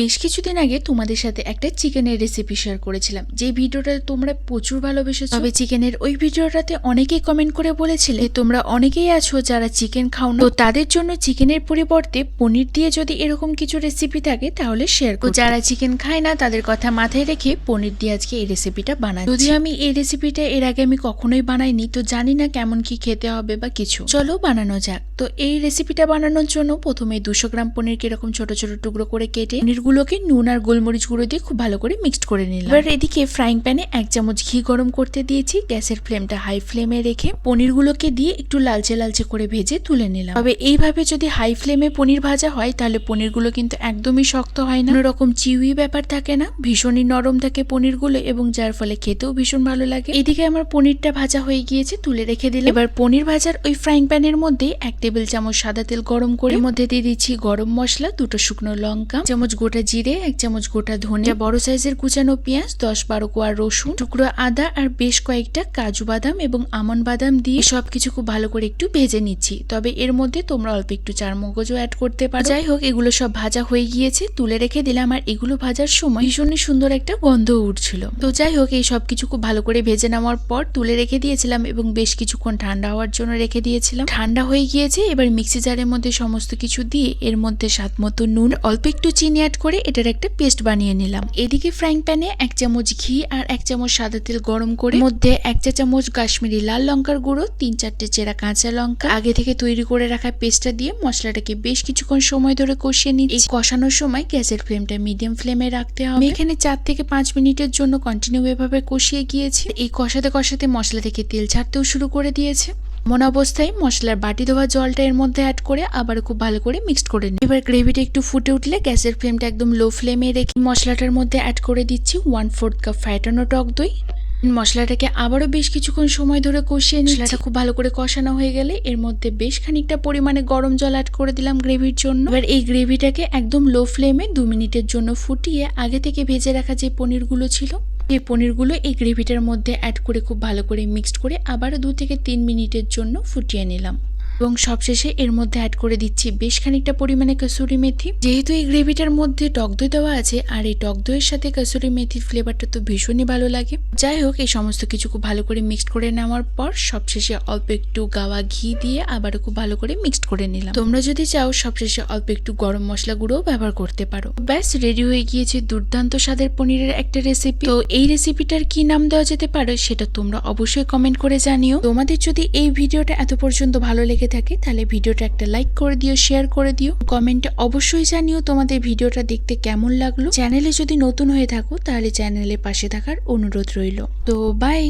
বেশ কিছুদিন আগে তোমাদের সাথে একটা চিকেনের রেসিপি শেয়ার করেছিলাম। যে ভিডিওটা তোমরা প্রচুর ভালোবেসেছো, তবে চিকেনের ওই ভিডিওটাতে অনেকেই কমেন্ট করে বলেছিলে তোমরা অনেকেই আছো যারা চিকেন খাও না, তো তাদের জন্য চিকেনের পরিবর্তে পনির দিয়ে যদি এরকম কিছু রেসিপি থাকে, তাহলে শেয়ার করো। যারা চিকেন খায় না, তাদের কথা মাথায় রেখে পনির দিয়ে আজকে এই রেসিপিটা বানাই যদি আমি এই রেসিপিটা এর আগে আমি কখনোই বানাইনি, তো জানি না কেমন কি খেতে হবে বা কিছু। চলো বানানো যাক। তো এই রেসিপিটা বানানোর জন্য প্রথমে দুশো গ্রাম পনির এরকম ছোট ছোট টুকরো করে কেটে পনিরগুলোকে নুন আর গোলমরিচ গুঁড়ো দিয়ে খুব ভালো করে মিক্সড করে নিলাম। এবার এদিকে ফ্রাইং প্যানে এক চামচ ঘি গরম করতে দিয়েছি। গ্যাসের ফ্লেমটা হাই ফ্লেমে রেখে পনিরগুলোকে দিয়ে একটু লালচে লালচে করে ভেজে তুলে নিলাম। তবে এইভাবে যদি হাই ফ্লেমে পনির ভাজা হয়, তাহলে পনিরগুলো কিন্তু একদমই শক্ত হয় না। রকম চিউই ব্যাপার থাকে না। ভীষণই নরম থাকে পনিরগুলো এবং যার ফলে খেতেও ভীষণ ভালো লাগে। এদিকে আমার পনিরটা ভাজা হয়ে গিয়েছে, তুলে রেখে দিলাম। এবার পনির ভাজার ওই ফ্রাইং প্যানের মধ্যে এক টেবিল চামচ সাদা তেল গরম করে মধ্যে দিয়ে দিচ্ছি গরম মশলা, দুটো শুকনো লঙ্কা চামচ গোটা জিরে, এক চামচ গোটা ধনে বড় সাইজের কুচানো পেঁয়াজ, দশ বারো কোয়া রসুন, টুকরো আদা আর বেশ কয়েকটা কাজু বাদাম এবং আমন বাদাম দিয়ে সবকিছু খুব ভালো করে একটু ভেজে নিচ্ছি। তবে এর মধ্যে তোমরা অল্প একটু চার মগজও অ্যাড করতে পারো। যাই হোক, এগুলো সব ভাজা হয়ে গিয়েছে। তুলে রেখে দিলাম আর এগুলো ভাজার সময় ভীষণই সুন্দর একটা গন্ধ উঠছিল। তো যাই হোক, এই সব কিছু খুব ভালো করে ভেজে নেওয়ার পর তুলে রেখে দিয়েছিলাম এবং বেশ কিছুক্ষণ ঠান্ডা হওয়ার জন্য রেখে দিয়েছিলাম। ঠান্ডা হয়ে গিয়েছে, এবার মিক্সি জারের মধ্যে সমস্ত কিছু দিয়ে এর মধ্যে স্বাদ মতো নুন, অল্প একটু চিনি অ্যাড করে এটার একটা পেস্ট বানিয়ে নিলাম। এদিকে ফ্রাইং প্যানে এক চামচ ঘি আর এক চামচ সাদা তেল গরম করে, মধ্যে এক চা চামচ কাশ্মীরি লাল লঙ্কার গুঁড়ো, তিন চারটে চেরা কাঁচা লঙ্কা। আগে থেকে তৈরি করে রাখা পেস্টটা দিয়ে মশলাটাকে বেশ কিছুক্ষণ সময় ধরে কষিয়ে এই কষানোর সময় গ্যাসের ফ্লেমটা মিডিয়াম ফ্লেমে রাখতে হবে। এখানে চার থেকে পাঁচ মিনিটের জন্য কন্টিনিউ এভাবে কষিয়ে গিয়েছি। এই কষাতে কষাতে মশলা থেকে তেল ছাড়তেও শুরু করে দিয়েছে। এমন অবস্থায় মশলার বাটি ধোয়া জলটা এর মধ্যে অ্যাড করে আবার খুব ভালো করে মিক্সড করে নিই এবার গ্রেভিটা একটু ফুটে উঠলে গ্যাসের ফ্লেমটা একদম লো ফ্লেমে রেখে মশলাটার মধ্যে অ্যাড করে দিচ্ছি ওয়ান ফোর্থ কাপ ফ্যাটানো টক দই। মশলাটাকে আবারও বেশ কিছুক্ষণ সময় ধরে কষিয়ে মশলাটা খুব ভালো করে কষানো হয়ে গেলে এর মধ্যে বেশ খানিকটা পরিমাণে গরম জল অ্যাড করে দিলাম গ্রেভির জন্য। এবার এই গ্রেভিটাকে একদম লো ফ্লেমে দু মিনিটের জন্য ফুটিয়ে আগে থেকে ভেজে রাখা যে পনিরগুলো ছিল এই পনিরগুলো এই গ্রেভিটার মধ্যে অ্যাড করে খুব ভালো করে মিক্সড করে আবার দু থেকে তিন মিনিটের জন্য ফুটিয়ে নিলাম। এবং সবশেষে এর মধ্যে অ্যাড করে দিচ্ছি বেশ খানিকটা পরিমাণে কসুরি মেথি। যেহেতু এই গ্রেভিটার মধ্যে টক দই দেওয়া আছে, আর এই টক দইয়ের সাথে কসুরি মেথির ফ্লেভারটা তো ভীষণই ভালো লাগে। যাই হোক, এই সমস্ত কিছু খুব ভালো করে মিক্সড করে নেওয়ার পর সবশেষে অল্প একটু গাওয়া ঘি দিয়ে আবারও খুব ভালো করে মিক্সড করে নিলাম। তোমরা যদি চাও, সবশেষে অল্প একটু গরম মশলা গুঁড়োও ব্যবহার করতে পারো। ব্যাস রেডি হয়ে গিয়েছে দুর্দান্ত স্বাদের পনিরের একটা রেসিপি তো এই রেসিপিটার কি নাম দেওয়া যেতে পারে, সেটা তোমরা অবশ্যই কমেন্ট করে জানিও। তোমাদের যদি এই ভিডিওটা এত পর্যন্ত ভালো লেগে থাকে, তাহলে ভিডিওটা একটা লাইক করে দিও শেয়ার করে দিও। কমেন্টে অবশ্যই জানিও তোমাদের ভিডিওটা দেখতে কেমন লাগল। চ্যানেলে যদি নতুন হয়ে থাকো, তাহলে চ্যানেলের পাশে থাকার অনুরোধ রইল। তো বাই